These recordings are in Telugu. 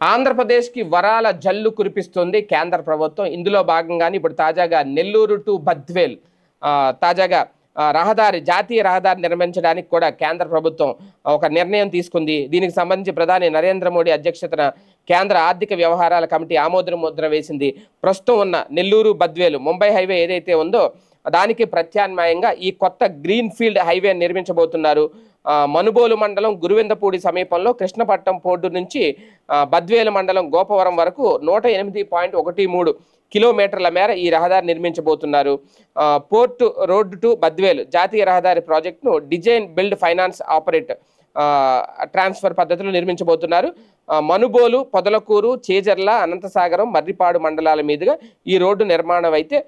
ఆంధ్రప్రదేశ్కి వరాల జల్లు కురిపిస్తుంది కేంద్ర ప్రభుత్వం. ఇందులో భాగంగానే ఇప్పుడు తాజాగా నెల్లూరు టు బద్వేల్ తాజాగా రహదారి జాతీయ రహదారి నిర్మించడానికి కూడా కేంద్ర ప్రభుత్వం ఒక నిర్ణయం తీసుకుంది. దీనికి సంబంధించి ప్రధాని నరేంద్ర మోడీ అధ్యక్షతన కేంద్ర ఆర్థిక వ్యవహారాల కమిటీ ఆమోదన ముద్ర వేసింది. ప్రస్తుతం ఉన్న నెల్లూరు బద్వేలు ముంబై హైవే ఏదైతే ఉందో దానికి ప్రత్యామ్నాయంగా ఈ కొత్త గ్రీన్ ఫీల్డ్ హైవే నిర్మించబోతున్నారు. మనుబోలు మండలం గురువిందపూడి సమీపంలో కృష్ణపట్నం పోర్టు నుంచి బద్వేలు మండలం గోపవరం వరకు నూట ఎనిమిది పాయింట్ ఒకటి మూడు కిలోమీటర్ల మేర ఈ రహదారి నిర్మించబోతున్నారు. పోర్టు రోడ్డు టు బద్వేలు జాతీయ రహదారి ప్రాజెక్టును design build finance operate transfer పద్ధతిలో నిర్మించబోతున్నారు. మనుబోలు పొదలకూరు చేజర్ల అనంతసాగరం మర్రిపాడు మండలాల మీదుగా ఈ రోడ్డు నిర్మాణం అయితే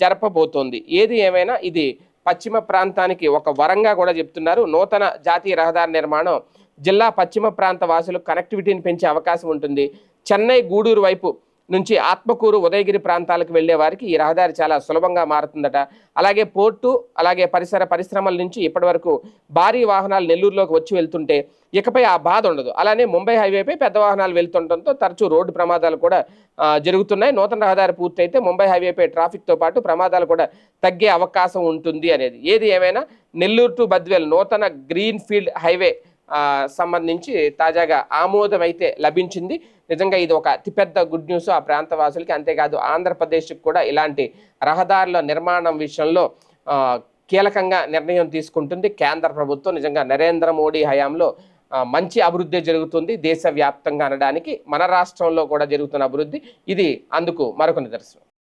జరపబోతోంది. ఏది ఏమైనా ఇది పశ్చిమ ప్రాంతానికి ఒక వరంగా కూడా చెప్తున్నారు. నూతన జాతీయ రహదారి నిర్మాణం జిల్లా పశ్చిమ ప్రాంత వాసులకు కనెక్టివిటీని పెంచే అవకాశం ఉంటుంది. చెన్నై గూడూరు వైపు నుంచి ఆత్మకూరు ఉదయగిరి ప్రాంతాలకు వెళ్ళే వారికి ఈ రహదారి చాలా సులభంగా మారుతుందట. అలాగే పోర్టు అలాగే పరిసర పరిశ్రమల నుంచి ఇప్పటివరకు భారీ వాహనాలు నెల్లూరులోకి వచ్చి వెళ్తుంటే ఇకపై ఆ బాధ ఉండదు. అలానే ముంబై హైవేపై పెద్ద వాహనాలు వెళ్తుండటంతో తరచూ రోడ్డు ప్రమాదాలు కూడా జరుగుతున్నాయి. నూతన రహదారి పూర్తయితే ముంబై హైవేపై ట్రాఫిక్తో పాటు ప్రమాదాలు కూడా తగ్గే అవకాశం ఉంటుంది అనేది. ఏది ఏమైనా నెల్లూరు టు బద్వేల్ నూతన గ్రీన్ ఫీల్డ్ హైవే సంబంధించి తాజాగా ఆమోదం అయితే లభించింది. నిజంగా ఇది ఒక అతిపెద్ద గుడ్ న్యూస్ ఆ ప్రాంత వాసులకి అంతేకాదు ఆంధ్రప్రదేశ్కి కూడా ఇలాంటి రహదారుల నిర్మాణం విషయంలో కీలకంగా నిర్ణయం తీసుకుంటుంది. కేంద్ర ప్రభుత్వం నిజంగా నరేంద్ర మోడీ హయాంలో మంచి అభివృద్ధి జరుగుతుంది దేశవ్యాప్తంగా అనడానికి. మన రాష్ట్రంలో కూడా జరుగుతున్న అభివృద్ధి. ఇది అందుకు మరొక నిదర్శనం.